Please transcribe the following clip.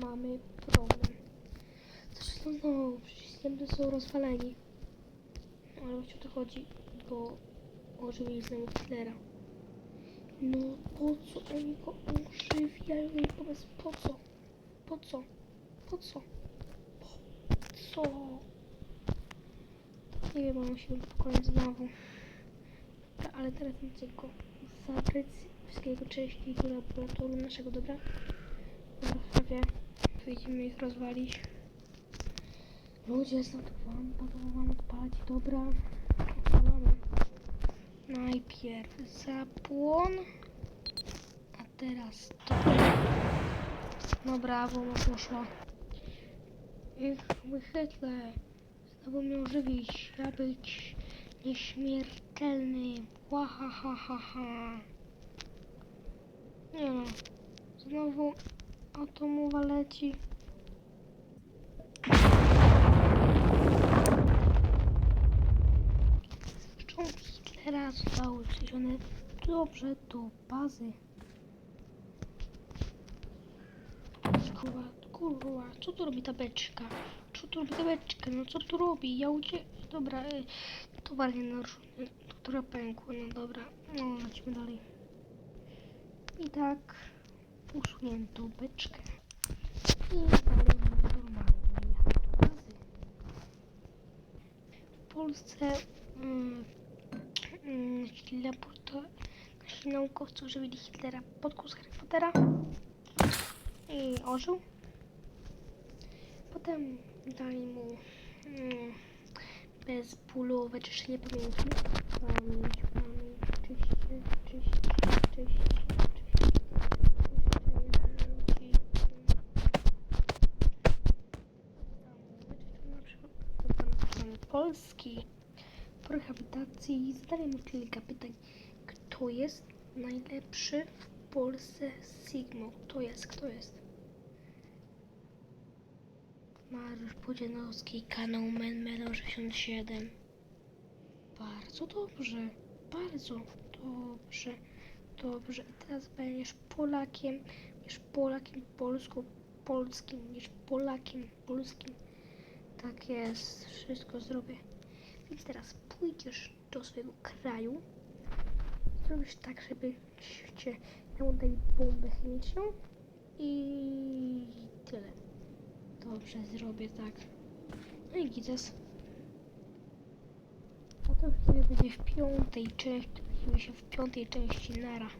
mamy problem. Zresztą no, przecież nie są rozwaleni. Ale o co to chodzi? Bo ożywili znowu Hitlera. No po co oni go ożywiają? I powiedz po co? Po co? Po co? Po co? Nie wiem, mam się pokoju znowu. Dobra, ale teraz mam tylko zabryć wszystkiego części laboratoru naszego, dobra? Dobra, prawie wyjdziemy ich rozwalić. Ludzie, stąd to mam odpalić, dobra? Odpalamy. Najpierw zapłon, a teraz to. No brawo, no poszło. Ich wychytlę. Znowu mnie ożywić, ja być nieśmiertelny. Ła ha ha ha ha. Nie no. Znowu atomowa leci. Szczątki Hitlera zostały przeniesione dobrze do bazy. Kurwa, kurwa, co tu robi ta beczka? Co tu robi ta beczka? No co tu robi? Ja ucie... Dobra, y, towar nie naruszony, która pękła, no dobra. No, lecimy dalej. I tak usunięto beczkę. I dalej normalnie bazy. W Polsce mm, mm, laborator- nasi naukowcy ożywili Hitlera podkus Harry Pottera i ożył. Potem dali mu mm, bezbólowe czyszczenie pamięci. Pamięć, pamięć, czyście, czyście, czyście, Polski. Po rehabilitacji zadali mu kilka pytań. Kto jest najlepszy w Polsce Sigmo? Kto jest? Kto jest? Mariusz Podzianowski, kanał Menmelo 67. Bardzo dobrze, bardzo dobrze, dobrze. I teraz będziesz Polakiem, niż Polakiem polską, polskim, niż Polakiem polskim. Tak jest, wszystko zrobię. Więc teraz pójdziesz do swojego kraju, zrobisz tak, żeby cię temu dali bombę chemiczną i tyle. Dobrze, zrobię tak. No i gites. A to już sobie będzie w piątej części, widzimy się w piątej części Nara.